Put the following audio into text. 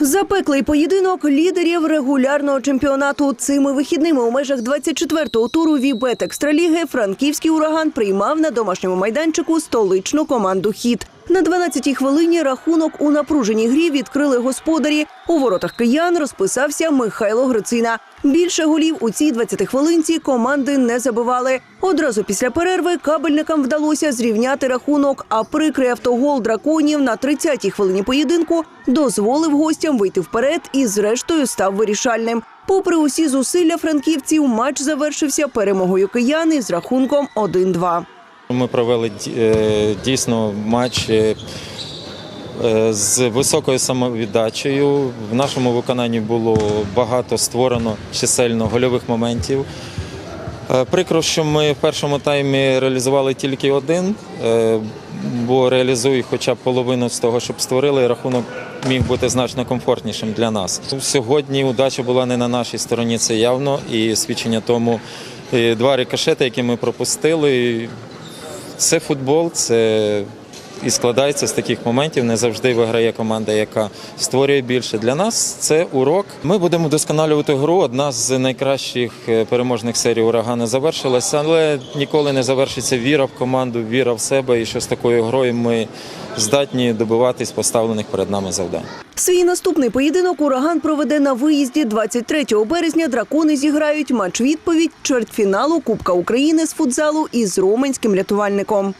Запеклий поєдинок лідерів регулярного чемпіонату цими вихідними у межах 24-го туру Вібет Екстраліги франківський ураган приймав на домашньому майданчику столичну команду Хіт. На 12-й хвилині рахунок у напруженій грі відкрили господарі. У воротах киян розписався Михайло Грицина. Більше голів у цій 20 хвилинці команди не забивали. Одразу після перерви кабельникам вдалося зрівняти рахунок, а прикрий автогол драконів на 30-й хвилині поєдинку дозволив гостям вийти вперед і зрештою став вирішальним. Попри усі зусилля франківців, матч завершився перемогою киян із рахунком 1-2. Ми провели е, дійсно матч е, е, з високою самовіддачею. В нашому виконанні було багато створено чисельно гольових моментів. Прикро, що ми в першому таймі реалізували тільки один, бо реалізуй хоча б половину з того, щоб створили, рахунок міг бути значно комфортнішим для нас. Сьогодні удача була не на нашій стороні, це явно, і свідчення тому два рикошети, які ми пропустили. Це футбол, це і складається з таких моментів. Не завжди виграє команда, яка створює більше. Для нас це урок. Ми будемо вдосконалювати гру. Одна з найкращих е, переможних серій урагана завершилася, але ніколи не завершиться віра в команду, віра в себе. І що з такою грою ми здатні добиватись поставлених перед нами завдань. Свій наступний поєдинок ураган проведе на виїзді 23 березня. Дракони зіграють матч відповідь чвертьфіналу Кубка України з футзалу із роменським рятувальником.